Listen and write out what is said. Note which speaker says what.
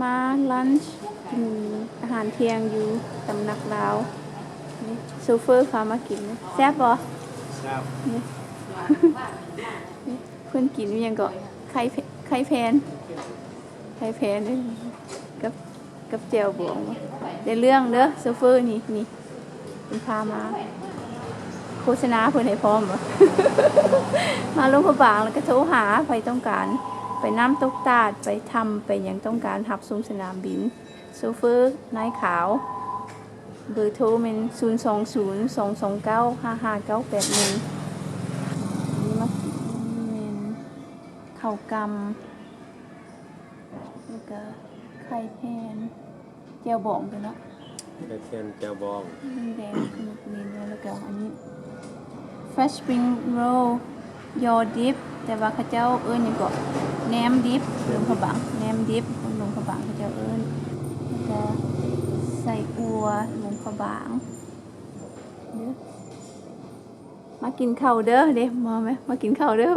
Speaker 1: มาลันช์กินอาหารเที่ยงอยู่ตำหนักลาวนี่โซเฟอร์พามากินนะแซ่บบ่
Speaker 2: ครับ
Speaker 1: นี่ เพื่อนกินอิหยังก็ไข่เพไข่แพนไข่แพนนี่กับกับแจวบวงได้เรื่องเด้อโซเฟอร์นี่นี่เป็นพามา โฆษณาเพื่อนให้พร้อมบ่ มาลงพระบางแล้วก็โทรหาไปต้องการ ไปน้ำตกตาดไปทำไปอย่างต้องการหับซุงสนามบินโซเฟอร์นายขาวเบอร์โทรเป็น0 2 0 2 2 9 5 5 9 8 1นี่มากินเป็นข้าวกำแล้วก็ไข่แพนเจียวบองกันเนาะ
Speaker 2: ไข่เค็มแจ่วบอง
Speaker 1: แดงๆขนมนีนแล้วก็อันนี้ fresh spring roll your dip แต่ว่าเขาเจ้าเอิ้นหยังก็ แหนมดิบลงขบังแหนมดิบลงขบังเขาจะเอิ้นจะใส่อัวลงขบังเด้อมากินข้าวเด้อเด้มาไหมมากินข้าวเด้อ